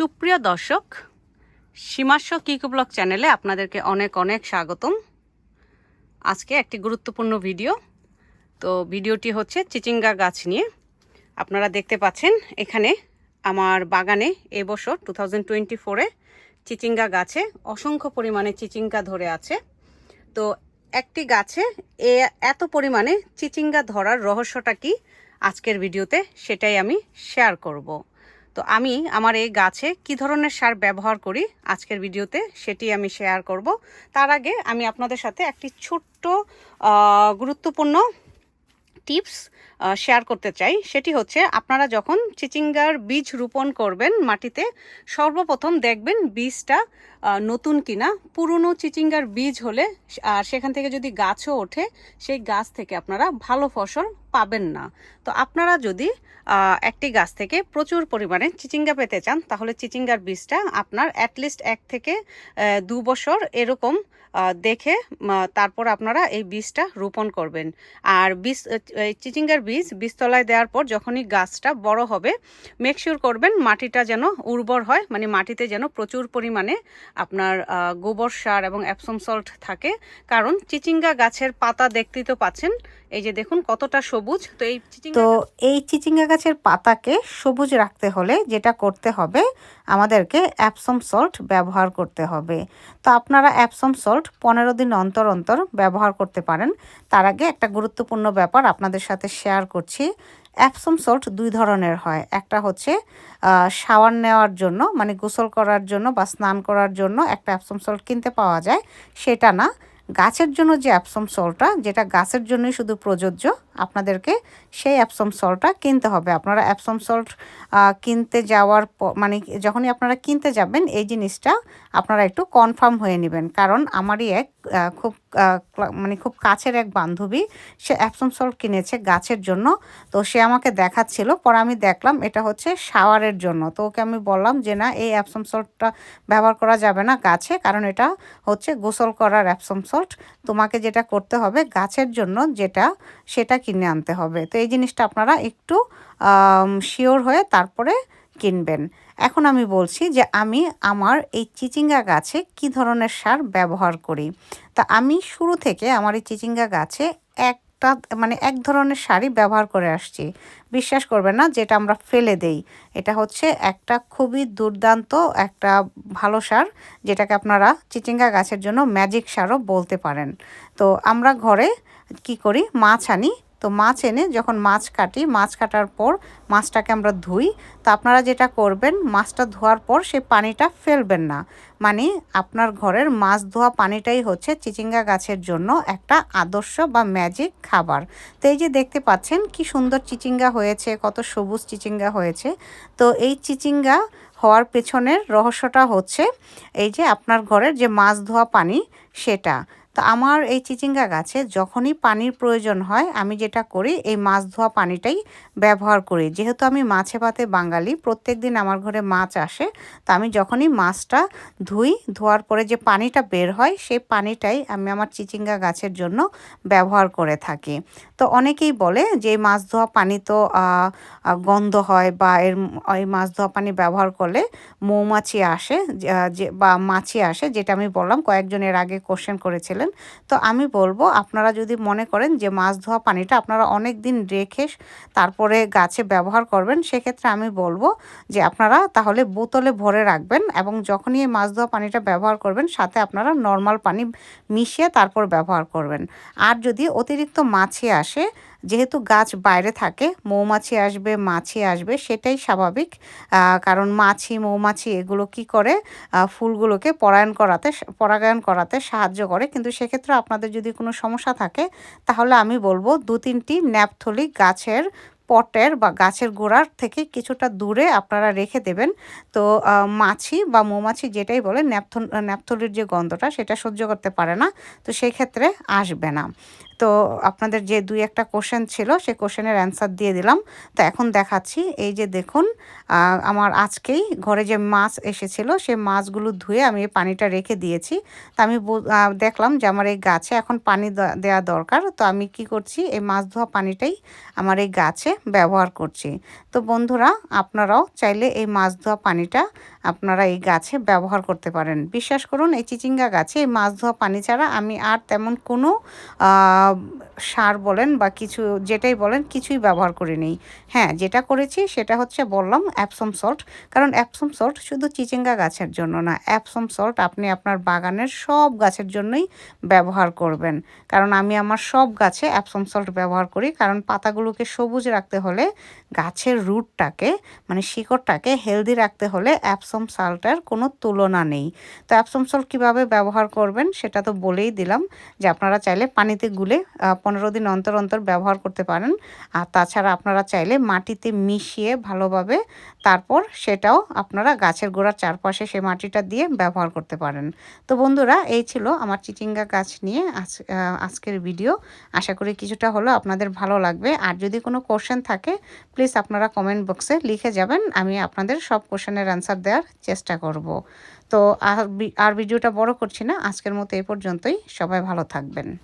সুপ্রিয় দর্শক সীমাস্ব Kiko blog চ্যানেলে আপনাদেরকে অনেক অনেক স্বাগতম। আজকে একটি গুরুত্বপূর্ণ ভিডিও। তো ভিডিওটি হচ্ছে চিচিঙ্গা গাছ নিয়ে। আপনারা দেখতে পাচ্ছেন এখানে আমার বাগানে এবছর টু থাউজেন্ড টোয়েন্টি ফোরে চিচিঙ্গা গাছে অসংখ্য পরিমাণে চিচিঙ্গা ধরে আছে। তো একটি গাছে এ এত পরিমাণে চিচিঙ্গা ধরার রহস্যটা কি আজকের ভিডিওতে সেটাই আমি শেয়ার করব। তো আমি আমার এই গাছে কি ধরনের সার ব্যবহার করি আজকের ভিডিওতে সেটি আমি শেয়ার করব। তার আগে আমি আপনাদের সাথে একটি ছোট্ট গুরুত্বপূর্ণ টিপস শেয়ার করতে চাই। সেটি হচ্ছে আপনারা যখন চিচিঙ্গার বীজ রোপণ করবেন মাটিতে, সর্বপ্রথম দেখবেন বীজটা নতুন কিনা। পুরনো চিচিঙ্গার বীজ হলে, আর সেখান থেকে যদি গাছও ওঠে, সেই গাছ থেকে আপনারা ভালো ফসল পাবেন না। তো আপনারা যদি একটি গাছ থেকে প্রচুর পরিমাণে চিচিঙ্গা পেতে চান, তাহলে চিচিঙ্গার বীজটা আপনার অ্যাটলিস্ট এক থেকে দু বছর এরকম দেখে তারপর আপনারা এই বীজটা রোপণ করবেন। আর বীজ চিচিঙ্গার বীজ বীজতলায় দেওয়ার পর যখনই গাছটা বড় হবে মেকশিওর করবেন মাটিটা যেন উর্বর হয় মানে মাটিতে যেন প্রচুর পরিমাণে আপনার গোবর সার এবং অ্যাপসম সল্ট থাকে। কারণ চিচিঙ্গা গাছের পাতা দেখতেই তো পাচ্ছেন, এই যে দেখুন কতটা সবুজ তো এই চিচিঙ্গা তো এই চিচিঙ্গা গাছের পাতাকে সবুজ রাখতে হলে যেটা করতে হবে আমাদেরকে অ্যাপসম সল্ট ব্যবহার করতে হবে। তো আপনারা অ্যাপসম সল্ট পনেরো দিন অন্তর অন্তর ব্যবহার করতে পারেন। তার আগে একটা গুরুত্বপূর্ণ ব্যাপার আপনাদের সাথে শেয়ার করছি। অ্যাপসম সল্ট দুই ধরনের হয়। একটা হচ্ছে শাওয়ার নেওয়ার জন্য মানে গোসল করার জন্য বা স্নান করার জন্য একটা অ্যাপসম সল্ট কিনতে পাওয়া যায়। সেটা না গাছের জন্য যে অ্যাপসম সল্টটা যেটা গাছের জন্যই শুধু প্রযোজ্য আপনাদেরকে সেই অ্যাপসম সল্টটা কিনতে হবে। আপনারা অ্যাপসম সল্ট কিনতে যাওয়ার মানে যখনই আপনারা কিনতে যাবেন, এই জিনিসটা আপনারা একটু কনফার্ম হয়ে নেবেন। কারণ আমারই এক খুব মানে খুব কাছের এক বান্ধবী, সে অ্যাপসম সল্ট কিনেছে গাছের জন্য। তো সে আমাকে দেখাচ্ছিল, পরে আমি দেখলাম এটা হচ্ছে শাওয়ারের জন্য। তো ওকে আমি বললাম যে, না, এই অ্যাপসম সল্টটা ব্যবহার করা যাবে না গাছে, কারণ এটা হচ্ছে গোসল করার অ্যাপসম সল্ট তোমাকে যেটা করতে হবে গাছের জন্য যেটা, সেটা কিনে আনতে হবে। তো এই জিনিসটা আপনারা একটু শিওর হয়ে তারপরে কিনবেন। এখন আমি বলছি যে আমি আমার এই চিচিঙ্গা গাছে কি ধরনের সার ব্যবহার করি? তা আমি শুরু থেকে আমার এই চিচিঙ্গা গাছে একটা মানে এক ধরনের সারই ব্যবহার করে আসছি। বিশ্বাস করবেন না, যেটা আমরা ফেলে দেই। এটা হচ্ছে একটা খুবই দুর্দান্ত একটা ভালো সার, যেটাকে আপনারা চিচিঙ্গা গাছের জন্য ম্যাজিক সারও বলতে পারেন। তো আমরা ঘরে কি করি? মাছ আনি তো মাছ এনে যখন মাছ কাটি, মাছ কাটার পর মাছটাকে আমরা ধুই। তো আপনারা যেটা করবেন, মাছটা ধোয়ার পর সেই পানিটা ফেলবেন না। মানে আপনার ঘরের মাছ ধোয়া পানিটাই হচ্ছে চিচিঙ্গা গাছের জন্য একটা আদর্শ বা ম্যাজিক খাবার। তো এই যে দেখতে পাচ্ছেন কি সুন্দর চিচিঙ্গা হয়েছে, কত সবুজ চিচিঙ্গা হয়েছে। তো এই চিচিঙ্গা হওয়ার পেছনের রহস্যটা হচ্ছে, এই যে আপনার ঘরের যে মাছ ধোয়া পানি, সেটা। তো আমার এই চিচিঙ্গা গাছে যখনই পানির প্রয়োজন হয়, আমি যেটা করি, এই মাছ ধোয়া পানিটাই ব্যবহার করি। যেহেতু আমি মাছে ভাতে বাঙালি প্রত্যেক দিন আমার ঘরে মাছ আসে, তো আমি যখনই মাছটা ধুই, ধোয়ার পরে যে পানিটা বের হয়, সেই পানিটাই আমি আমার চিচিঙ্গা গাছের জন্য ব্যবহার করে থাকি। তো অনেকেই বলে যে মাছ ধোয়া পানি তো গন্ধ হয় বা এর, এই মাছ ধোয়া পানি ব্যবহার করলে মৌমাছি আসে যে, বা মাছি আসে, যেটা আমি বললাম, কয়েকজন এর আগে কোশ্চেন করেছিলেন তো আমি বলব, আপনারা যদি মনে করেন যে মাছ ধোয়া পানিটা আপনারা অনেক দিন রেখে তারপরে গাছে ব্যবহার করবেন, সেক্ষেত্রে আমি বলব যে আপনারা তাহলে বোতলে ভরে রাখবেন এবং যখনই এই মাছ ধোয়া পানিটা ব্যবহার করবেন, সাথে আপনারা নর্মাল পানি মিশিয়ে তারপর ব্যবহার করবেন। আর যদি অতিরিক্ত মাছে আসে যেহেতু গাছ বাইরে থাকে, মৌমাছি আসবে, মাছি আসবে, সেটাই স্বাভাবিক। কারণ মাছি, মৌমাছি এগুলো কি করে? ফুলগুলোকে পরায়ণ করাতে পরাগায়ন করাতে সাহায্য করে। কিন্তু সেক্ষেত্রে আপনাদের যদি কোনো সমস্যা থাকে, তাহলে আমি বলব দু তিনটি ন্যাপথলি গাছের পটের বা গাছের গোড়ার থেকে কিছুটা দূরে আপনারা রেখে দেবেন। তো মাছি বা মৌমাছি যেটাই বলে ন্যাপথন, ন্যাপথলির যে গন্ধটা, সেটা সহ্য করতে পারে না। তো সেই ক্ষেত্রে আসবে না। তো আপনাদের যে দুই একটা কোশ্চেন ছিল, সেই কোশ্চেনের অ্যান্সার দিয়ে দিলাম। তো এখন দেখাচ্ছি, এই যে দেখুন আমার আজকেই ঘরে যে মাছ এসেছিল, সেই মাছগুলো ধুয়ে আমি এই পানিটা রেখে দিয়েছি। তো আমি দেখলাম যে আমার এই গাছে এখন পানি দেওয়া দরকার। তো আমি কি করছি, এই মাছ ধোয়া পানিটাই আমার এই গাছে ব্যবহার করছি। তো বন্ধুরা, আপনারাও চাইলে এই মাছ ধোয়া পানিটা আপনারা এই গাছে ব্যবহার করতে পারেন। বিশ্বাস করুন, এই চিচিঙ্গা গাছে এই মাছ ধোয়া পানি ছাড়া আমি আর তেমন কোনো সার বলেন বা কিছু, যেটাই বলেন কিছুই ব্যবহার করিনি হ্যাঁ যেটা করেছি সেটা হচ্ছে বললাম অ্যাপসম সল্ট কারণ অ্যাপসম সল্ট শুধু চিচিঙ্গা গাছের জন্য না অ্যাপসম সল্ট আপনি আপনার বাগানের সব গাছের জন্যই ব্যবহার করবেন। কারণ আমি আমার সব গাছে অ্যাপসম সল্ট ব্যবহার করি, কারণ পাতাগুলোকে সবুজ রাখতে হলে গাছের রুটটাকে মানে শিকড়টাকে হেলদি রাখতে হলে অ্যাপসম সালটার কোনো তুলনা নেই। তো অ্যাপসম সাল কীভাবে ব্যবহার করবেন সেটা তো বলেই দিলাম যে আপনারা চাইলে পানিতে গুলে পনেরো দিন অন্তর অন্তর ব্যবহার করতে পারেন। আর তাছাড়া আপনারা চাইলে মাটিতে মিশিয়ে ভালোভাবে তারপর সেটাও আপনারা গাছের গোড়ার চারপাশে সে মাটিটা দিয়ে ব্যবহার করতে পারেন। তো বন্ধুরা, এই ছিল আমার চিচিঙ্গা গাছ নিয়ে আজ আজকের ভিডিও। আশা করি কিছুটা হলেও আপনাদের ভালো লাগবে। আর যদি কোনো কোশ্চেন থাকে প্লিজ আপনারা কমেন্ট বক্সে লিখে যাবেন। আমি আপনাদের সব কোশ্চেনের অ্যান্সার দেওয়ার চেষ্টা করব। তো আর ভিডিওটা বড় করছি না। আজকের মতো এই পর্যন্তই। সবাই ভালো থাকবেন।